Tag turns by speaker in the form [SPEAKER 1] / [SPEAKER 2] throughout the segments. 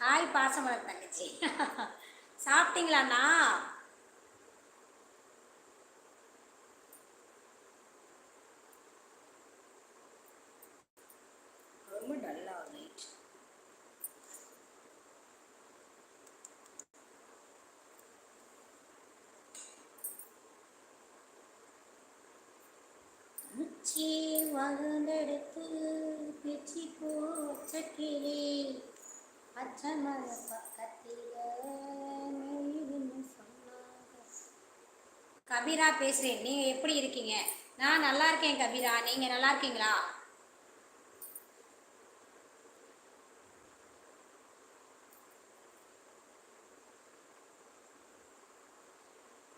[SPEAKER 1] Hi Pasamalar தங்கச்சி. சாப்பிட்டீங்களாண்ணா? ரொம்ப டல்லா நைட் வகுந்தெடுத்து பிச்சி கிளி பச்சை மலை கபீரா பேசுறேன். நீங்க எப்படி இருக்கீங்க? நான் நல்லா இருக்கேன் கபீரா. நீங்க நல்லா இருக்கீங்களா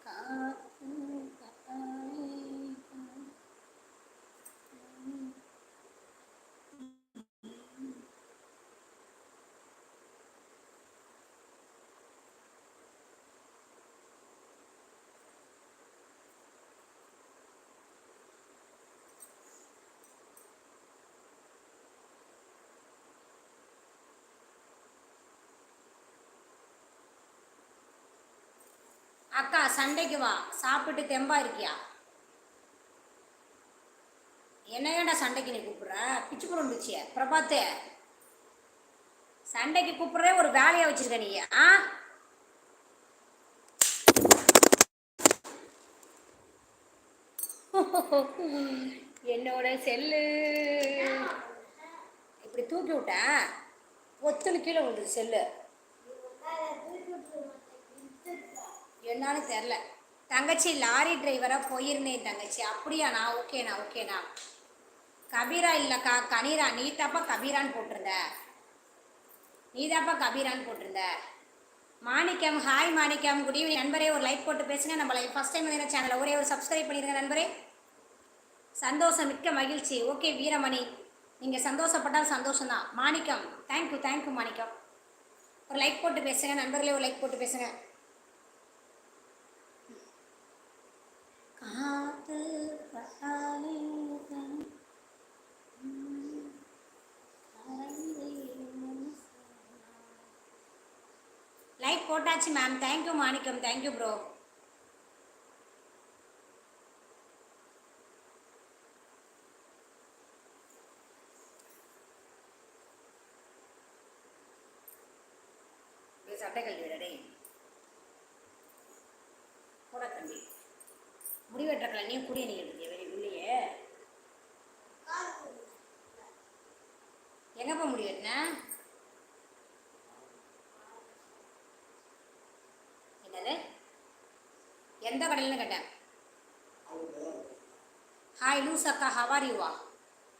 [SPEAKER 1] காத்து கத்தாழை அக்கா சண்டைக்கு வா. சாப்பிட்டு தெம்பா இருக்கியா? என்ன ஏன்டா சண்டைக்கு நீ கூப்பிடுற? பிச்சு புரண்டுச்சிய பிரபாத்து. சண்டைக்கு கூப்பிடுறே ஒரு வேலையா வச்சிருக்க நீ ஆ? என்னோட செல்லு. இப்படி தூக்கி விட்டேன். ஒத்துணு கீழே விழுது செல்லு. என்னன்னு தெரில தங்கச்சி லாரி டிரைவராக போயிருந்தேன் தங்கச்சி. அப்படியாண்ணா ஓகேண்ணா ஓகேண்ணா கபீரா இல்லைக்கா கனீரா நீ தாப்பா கபீரான்னு போட்டிருந்த. நீ தாப்பா கபீரான்னு போட்டிருந்த. Manikkam hi Manikkam good evening நண்பரே ஒரு லைக் போட்டு பேசுங்க. நம்மளை ஃபஸ்ட் டைம் வந்து சேனலில் ஒரே ஒரு சப்ஸ்கிரைப் பண்ணிடுங்க நண்பரே. சந்தோஷம் மிக்க மகிழ்ச்சி. ஓகே வீரமணி. நீங்கள் சந்தோஷப்பட்டால் சந்தோஷம்தான். Manikkam thank you thank you Manikkam. ஒரு லைக் போட்டு பேசுங்க. நண்பர்களே ஒரு லைக் போட்டு பேசுங்க. காத்து பட்டாலே லைக் போட்டாச்சு ma'am thank you Manikkam. Thank you bro சட்டை கல்வி முடி வெட்டுறக்கல நீ குடிய நீ எடுத்திய எங்கப்பா முடி என்னது? எந்த கடையிலன்னு கேட்டேன். ஹாய் லூஸ் அக்கா ஹவார் யூவா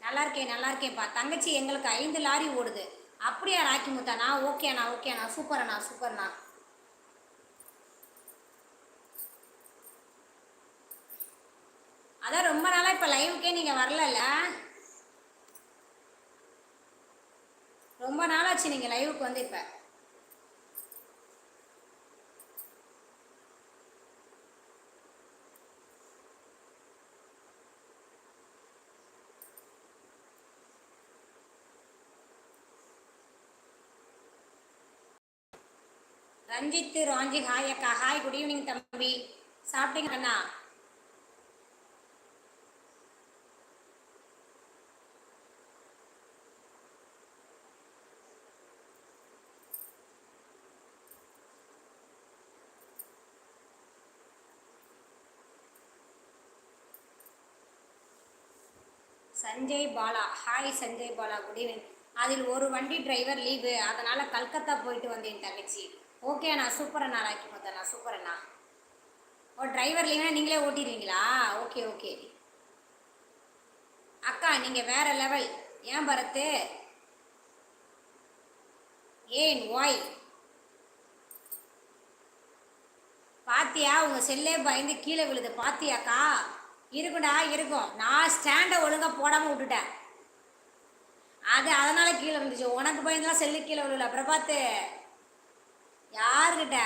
[SPEAKER 1] நல்லா இருக்கேன் நல்லா இருக்கேன்ப்பா. தங்கச்சி எங்களுக்கு ஐந்து லாரி ஓடுது. அப்படியா ராக்கி முத்தாண்ணா ஓகேண்ணா ஓகேண்ணா. சூப்பர்ண்ணா சூப்பர்ண்ணா. இப்போ நீங்கள் வரலல்ல? ரொம்ப நாளாச்சு நீங்கள் லைவுக்கு வந்து இப்போ. ரஞ்சித் ராஞ்சி ஹாய் அக்கா. ஹாய் குட் ஈவினிங் தம்பி. சாப்பிட்டீங்க அண்ணா? Sanjay Bala. Hi Sanjay Bala. Good evening அதில் ஒரு வண்டி டிரைவர் லீவு அதனால் கல்கத்தா போயிட்டு வந்தேன் தங்கச்சி. ஓகே அண்ணா. சூப்பர் அண்ணா ராக்கி மொத்தண்ணா சூப்பர் அண்ணா. ஓ டிரைவர் லீவ்னா நீங்களே ஓட்டிடுவீங்களா ஓகே ஓகே அக்கா நீங்கள் வேற லெவல் ஏன் பரத்து ஏன்? ஒய் பாத்தியா? உங்கள் செல்லே பயந்து கீழே விழுது. பாத்தியாக்கா? இருக்கும்டா இருக்கும். நான் ஸ்டாண்டை ஒழுங்காக போடாமல் விட்டுட்டேன். அது அதனால் கீழே விழுந்துச்சு. உனக்கு பயந்துலாம் செல்லு கீழே விழுல பிரபாத்து யாருக்கிட்ட?